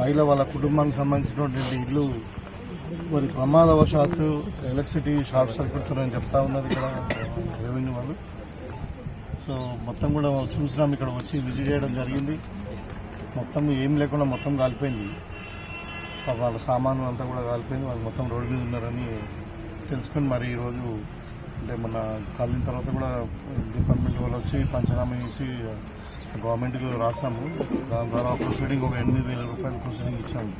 మహిళ వాళ్ళ కుటుంబానికి సంబంధించినటువంటి ఇల్లు మరి ప్రమాదవశాత్తు ఎలక్ట్రిసిటీ షార్ట్ సర్క్యూట్ అని చెప్తా ఉన్నది ఇక్కడ రెవెన్యూ వాళ్ళు. సో మొత్తం కూడా చూసినాం ఇక్కడ వచ్చి విజిట్ చేయడం జరిగింది. మొత్తం ఏం లేకుండా మొత్తం కాలిపోయింది. వాళ్ళ సామాను అంతా కూడా కాలిపోయింది. వాళ్ళు మొత్తం రోడ్డు మీద ఉన్నారని తెలుసుకొని మరి ఈరోజు అంటే మన కాలిన తర్వాత కూడా డిపార్ట్మెంట్ వాళ్ళు వచ్చి పంచనామా చేసి గవర్నమెంట్కి రాసాము దాని ద్వారా ప్రొసీడింగ్ ఒక ఎనిమిది వేల రూపాయలు ప్రొసీడింగ్ ఇచ్చాము.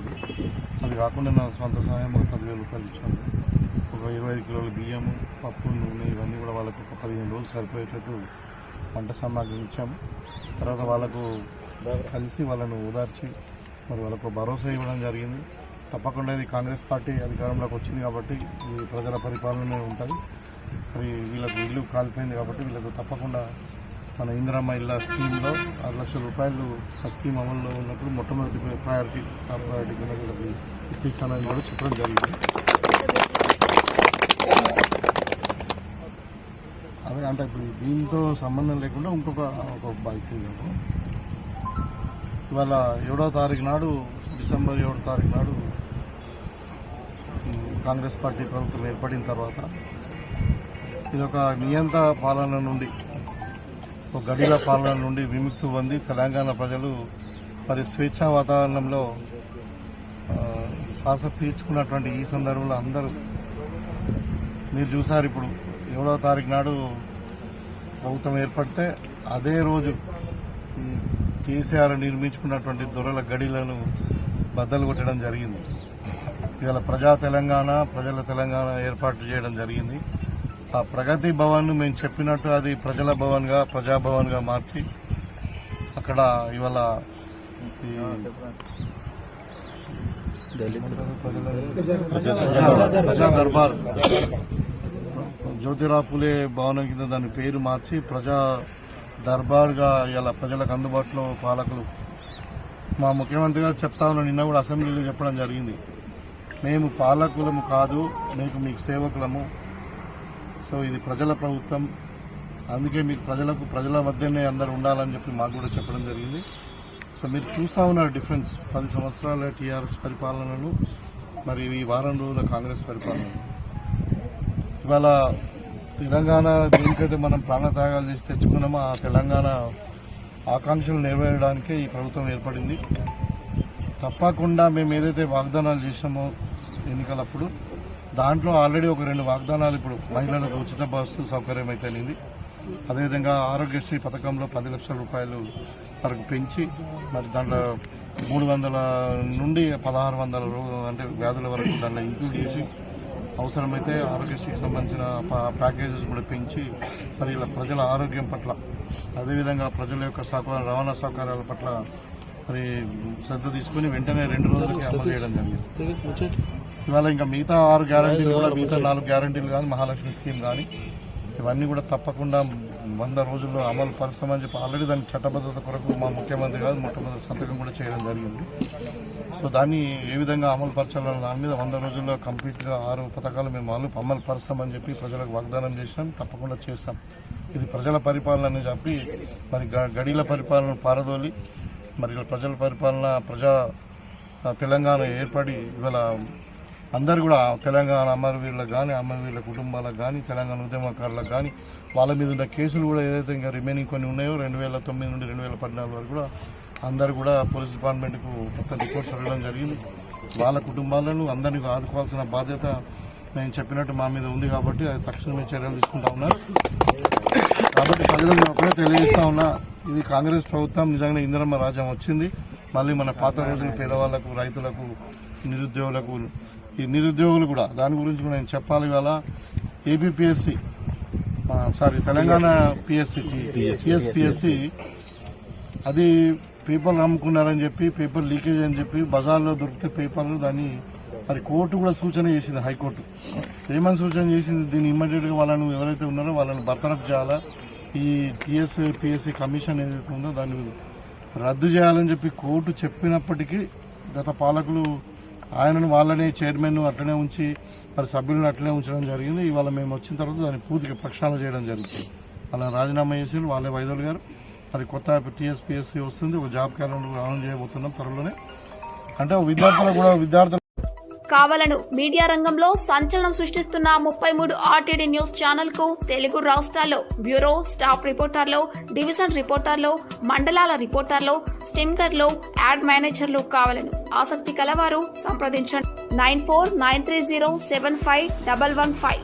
అది కాకుండా నా సొంత సహాయం ఒక పదివేల రూపాయలు ఇచ్చాము. ఒక ఇరవై ఐదు కిలోల బియ్యము పప్పు నూనె ఇవన్నీ కూడా వాళ్ళకు ఒక పదిహేను రోజులు సరిపోయేటట్టు పంట సామాగ్రి ఇచ్చాము. తర్వాత వాళ్ళకు కలిసి వాళ్ళను ఓదార్చి మరి వాళ్ళకు భరోసా ఇవ్వడం జరిగింది. తప్పకుండా ఇది కాంగ్రెస్ పార్టీ అధికారంలోకి వచ్చింది కాబట్టి ఈ ప్రజల పరిపాలన ఉంటుంది. మరి వీళ్ళకు ఇల్లు కాలిపోయింది కాబట్టి వీళ్ళకు తప్పకుండా మన ఇందిరమ్మ ఇళ్ళ స్కీమ్లో ఆరు లక్షల రూపాయలు ఆ స్కీమ్ అమల్లో ఉన్నప్పుడు మొట్టమొదటి ప్రయారిటీ ఆ ప్రయారిటీ కింద అది ఇప్పిస్తానని కూడా చెప్పడం జరిగింది. అదే అంటే ఇప్పుడు దీంతో సంబంధం లేకుండా ఇంకొక ఒక బైక్ ఇవాళ ఏడో తారీఖు నాడు డిసెంబర్ ఏడో తారీఖు నాడు కాంగ్రెస్ పార్టీ ప్రభుత్వం ఏర్పడిన తర్వాత ఇది ఒక నియంత పాలన నుండి గడిల పాలన నుండి విముక్తి పొంది తెలంగాణ ప్రజలు మరి స్వేచ్ఛా వాతావరణంలో శ్వాస పీల్చుకున్నటువంటి ఈ సందర్భంలో అందరూ మీరు చూసారు ఇప్పుడు ఏడవ తారీఖు నాడు ప్రభుత్వం ఏర్పడితే అదే రోజు ఈ కేసీఆర్ నిర్మించుకున్నటువంటి దొరల గడిలను బద్దలు కొట్టడం జరిగింది. ఇవాళ ప్రజా తెలంగాణ ప్రజల తెలంగాణ ఏర్పాటు చేయడం జరిగింది. ఆ ప్రగతి భవన్ మేము చెప్పినట్టు అది ప్రజల భవన్గా ప్రజాభవన్గా మార్చి అక్కడ ఇవాళ ప్రజా- ప్రజా దర్బార్ జ్యోతిరావు పులే భవనం కింద దాని పేరు మార్చి ప్రజా దర్బార్గా ఇలా ప్రజలకు అందుబాటులో పాలకులు. మా ముఖ్యమంత్రి గారు చెప్తా ఉన్న నిన్న కూడా అసెంబ్లీలో చెప్పడం జరిగింది. మేము పాలకులము కాదు మీకు మీకు సేవకులము. సో ఇది ప్రజల ప్రభుత్వం. అందుకే మీకు ప్రజలకు ప్రజల మధ్యనే అందరు ఉండాలని చెప్పి మాకు కూడా చెప్పడం జరిగింది. సో మీరు చూస్తూ ఉన్నారు డిఫరెన్స్. పది సంవత్సరాల టీఆర్ఎస్ పరిపాలనను మరి ఈ వారం రోజుల కాంగ్రెస్ పరిపాలన ఇవాళ తెలంగాణ దేనికైతే మనం ప్రాణత్యాగాలు చేసి తెచ్చుకున్నామో ఆ తెలంగాణ ఆకాంక్షలు నెరవేరడానికే ఈ ప్రభుత్వం ఏర్పడింది. తప్పకుండా మేము ఏదైతే వాగ్దానాలు చేసామో ఎన్నికలప్పుడు దాంట్లో ఆల్రెడీ ఒక రెండు వాగ్దానాలు ఇప్పుడు మహిళలకు ఉచిత బస్సు సౌకర్యం అయితేనింది అదేవిధంగా ఆరోగ్యశ్రీ పథకంలో పది లక్షల రూపాయలు వరకు పెంచి మరి దాంట్లో మూడు వందల నుండి పదహారు వందల అంటే వ్యాధుల వరకు దాంట్లో ఇంక్లూడ్ చేసి అవసరమైతే ఆరోగ్యశ్రీకి సంబంధించిన ప్యాకేజెస్ కూడా పెంచి మరి ఇలా ప్రజల ఆరోగ్యం పట్ల అదేవిధంగా ప్రజల యొక్క సౌకర్య రవాణా సౌకర్యాల పట్ల మరి శ్రద్ధ తీసుకుని వెంటనే రెండు రోజులకి అమలు చేయడం జరిగింది. ఇవాళ ఇంకా మిగతా ఆరు గ్యారంటీలు కూడా మిగతా నాలుగు గ్యారంటీలు కానీ మహాలక్ష్మి స్కీమ్ కానీ ఇవన్నీ కూడా తప్పకుండా వంద రోజుల్లో అమలు పరుస్తామని చెప్పి ఆల్రెడీ దాని చట్టబద్ధత కొరకు మా ముఖ్యమంత్రి గారు మొట్టమొదటి సంతకం కూడా చేయడం జరిగింది. సో దాన్ని ఏ విధంగా అమలు పరచాలన్న దాని మీద వంద రోజుల్లో కంప్లీట్గా ఆరు పథకాలు మేము అమలు అమలు పరుస్తామని చెప్పి ప్రజలకు వాగ్దానం చేసినాం. తప్పకుండా చేస్తాం. ఇది ప్రజల పరిపాలన అని చెప్పి మరి గడిల పరిపాలన పారదోలి మరి ప్రజల పరిపాలన ప్రజా తెలంగాణ ఏర్పడి ఇవాళ అందరు కూడా తెలంగాణ అమరవీరులకు కానీ అమరవీరుల కుటుంబాలకు కానీ తెలంగాణ ఉద్యమకారులకు కానీ వాళ్ళ మీద ఉన్న కేసులు కూడా ఏదైతే ఇంకా రిమైనింగ్ కొన్ని ఉన్నాయో రెండు వేల తొమ్మిది నుండి రెండు వేల పద్నాలుగు వరకు కూడా అందరు కూడా పోలీస్ డిపార్ట్మెంట్కు మొత్తం రిపోర్ట్స్ ఇవ్వడం జరిగింది. వాళ్ళ కుటుంబాలను అందరినీ ఆదుకోవాల్సిన బాధ్యత నేను చెప్పినట్టు మా మీద ఉంది కాబట్టి అది తక్షణమే చర్యలు తీసుకుంటా ఉన్నారు కాబట్టి ప్రజలకు ఒకటే తెలియజేస్తా ఉన్నా ఇది కాంగ్రెస్ ప్రభుత్వం నిజంగా ఇందిరమ్మ రాజ్యం వచ్చింది. మళ్ళీ మన పాత రోజులు పేదవాళ్ళకు రైతులకు నిరుద్యోగులకు ఈ నిరుద్యోగులు కూడా దాని గురించి కూడా నేను చెప్పాలి ఇవాళ. APPSC sorry Telangana PSC PSPSC అది పేపర్లు అమ్ముకున్నారని చెప్పి పేపర్ లీకేజ్ అని చెప్పి బజార్లో దొరికితే పేపర్లు దాన్ని మరి కోర్టు కూడా సూచన చేసింది హైకోర్టు. ఏమని సూచన చేసింది? దీన్ని ఇమ్మీడియట్గా వాళ్ళను ఎవరైతే ఉన్నారో వాళ్ళని బర్తరఫ్ చేయాలా? ఈ టీఎస్ పిఎస్సి కమిషన్ ఏదైతే ఉందో దాన్ని రద్దు చేయాలని చెప్పి కోర్టు చెప్పినప్పటికీ గత పాలకులు ఆయనను వాళ్ళనే చైర్మన్ అట్లనే ఉంచి మరి సభ్యులను అట్లనే ఉంచడం జరిగింది. ఇవాళ మేము వచ్చిన తర్వాత దాన్ని పూర్తిగా ప్రక్షాళన చేయడం జరుగుతుంది. వాళ్ళని రాజీనామా చేసి వాళ్ళే వైదొలు గారు. మరి కొత్త టీఎస్పీఎస్సీ వస్తుంది. ఒక జాబ్ క్యాలెండర్ ఆన్ చేయబోతున్నాం త్వరలోనే. అంటే విద్యార్థులకు కూడా విద్యార్థులు కావలను మీడియా రంగంలో సంచలనం సృష్టిస్తున్న ముప్పై మూడు ఆర్టీడీ న్యూస్ ఛానల్కు తెలుగు రాష్ట్రాల్లో బ్యూరో స్టాఫ్ రిపోర్టర్లు డివిజన్ రిపోర్టర్లు మండలాల రిపోర్టర్లు స్టింకర్లు యాడ్ మేనేజర్లు కావాలను ఆసక్తి కలవారు సంప్రదించండి. Nine four nine three zero seven five double one five.